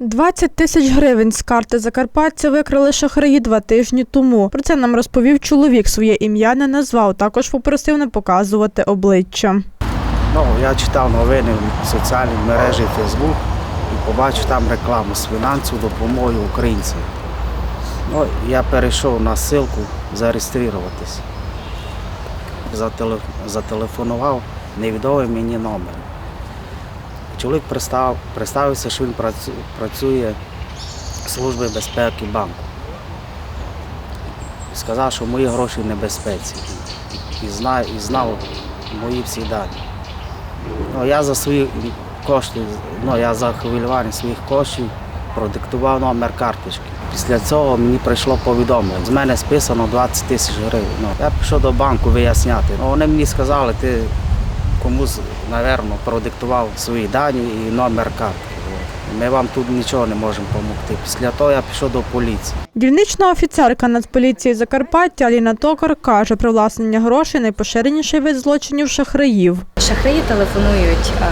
20 тисяч гривень з карти Закарпаття викрали шахраї два тижні тому. Про це нам розповів чоловік. Своє ім'я не назвав. Також попросив не показувати обличчя. Ну, я читав новини в соціальній мережі Facebook і побачив там рекламу з фінансовою допомогою українцям. Ну, я перейшов на ссылку зареєструватись. Зателе- Зателефонував невідомий мені номер. Чоловік пристав, представився, що він працює в безпеки банку. Сказав, що мої гроші в небезпеці. І, знає, і знав мої всі дані. Ну, я за свої кошти, ну я за хвилювання своїх коштів продиктував номер карточки. Після цього мені прийшло повідомлення. З мене списано 20 тисяч гривень. Ну, я пішов до банку виясняти. Ну, вони мені сказали, ти комусь, напевно, продиктував свої дані і номер картки. От. Ми вам тут нічого не можемо допомогти. Після того я пішов до поліції. Дільнична офіцерка Нацполіції Закарпаття Аліна Токар каже, привласнення грошей найпоширеніший вид злочинів шахраїв. Шахраї телефонують, е,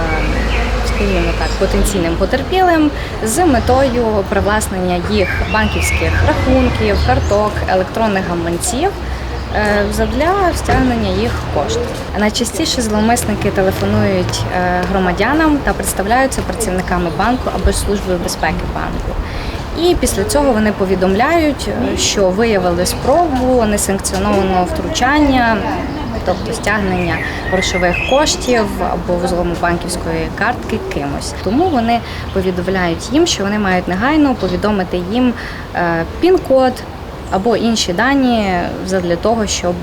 скажімо так, потенційним потерпілим з метою привласнення їх банківських рахунків, карток, електронних гаманців. Е, Задля стягнення їх коштів. Найчастіше зловмисники телефонують е, громадянам та представляються працівниками банку або службою безпеки банку. І після цього вони повідомляють, е, що виявили спробу несанкціонованого втручання, тобто стягнення грошових коштів або взлому банківської картки кимось. Тому вони повідомляють їм, що вони мають негайно повідомити їм пін-код або інші дані для того, щоб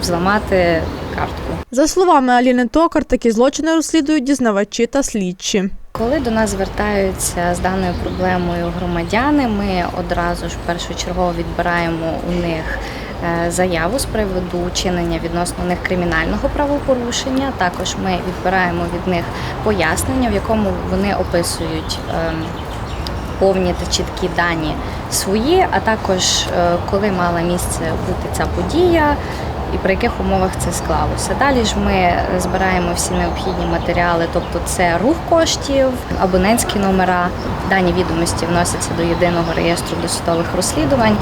взламати картку. За словами Аліни Токар, такі злочини розслідують дізнавачі та слідчі. Коли до нас звертаються з даною проблемою громадяни, ми одразу ж першочергово відбираємо у них е, заяву з приводу чинення відносно них кримінального правопорушення. Також ми відбираємо від них пояснення, в якому вони описують. Повні та чіткі дані свої, а також е, коли мала місце бути ця подія і при яких умовах це склалося. Далі ж ми збираємо всі необхідні матеріали, тобто це рух коштів, абонентські номера, дані відомості вносяться до єдиного реєстру досудових розслідувань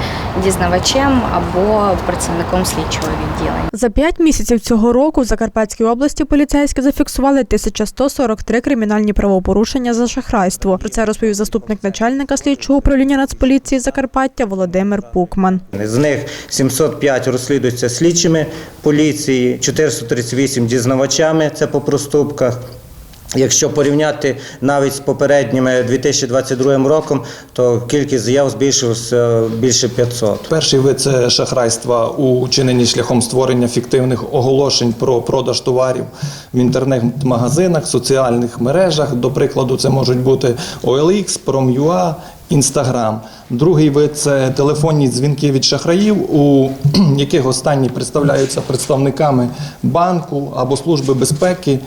дізнавачем або працівником слідчого відділення. За п'ять місяців цього року в Закарпатській області поліцейські зафіксували 1143 кримінальні правопорушення за шахрайство. Про це розповів заступник начальника слідчого управління Нацполіції Закарпаття Володимир Пукман. З них 705 розслідуються слідчими поліції, 438 дізнавачами, це по проступках. Якщо порівняти навіть з попередніми 2022 роком, то кількість заяв збільшилася більше 500. Перший вид це шахрайства у чиненні шляхом створення фіктивних оголошень про продаж товарів в інтернет-магазинах, соціальних мережах. До прикладу, це можуть бути OLX, Prom.ua, Instagram. Другий вид це телефонні дзвінки від шахраїв, у яких останні представляються представниками банку або служби безпеки.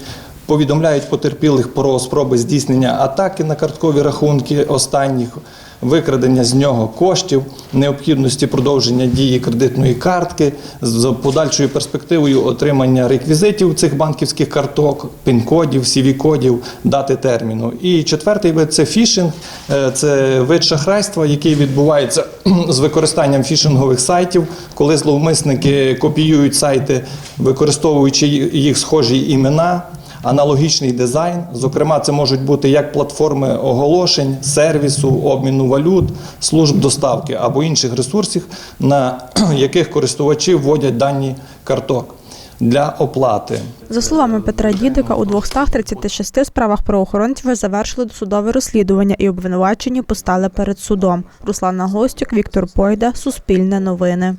Повідомляють потерпілих про спроби здійснення атаки на карткові рахунки останніх, викрадення з нього коштів, необхідності продовження дії кредитної картки з подальшою перспективою отримання реквізитів цих банківських карток, пін-кодів, CV-кодів, дати терміну. І четвертий вид це фішинг, Е, це вид шахрайства, який відбувається з використанням фішингових сайтів, коли зловмисники копіюють сайти, використовуючи їх схожі імена аналогічний дизайн. Зокрема, це можуть бути як платформи оголошень, сервісу, обміну валют, служб доставки або інших ресурсів, на яких користувачі вводять дані карток для оплати. За словами Петра Дідика, у 236 справах правоохоронців завершили досудове розслідування і обвинувачені постали перед судом. Руслана Гостюк, Віктор Пойда, Суспільне новини.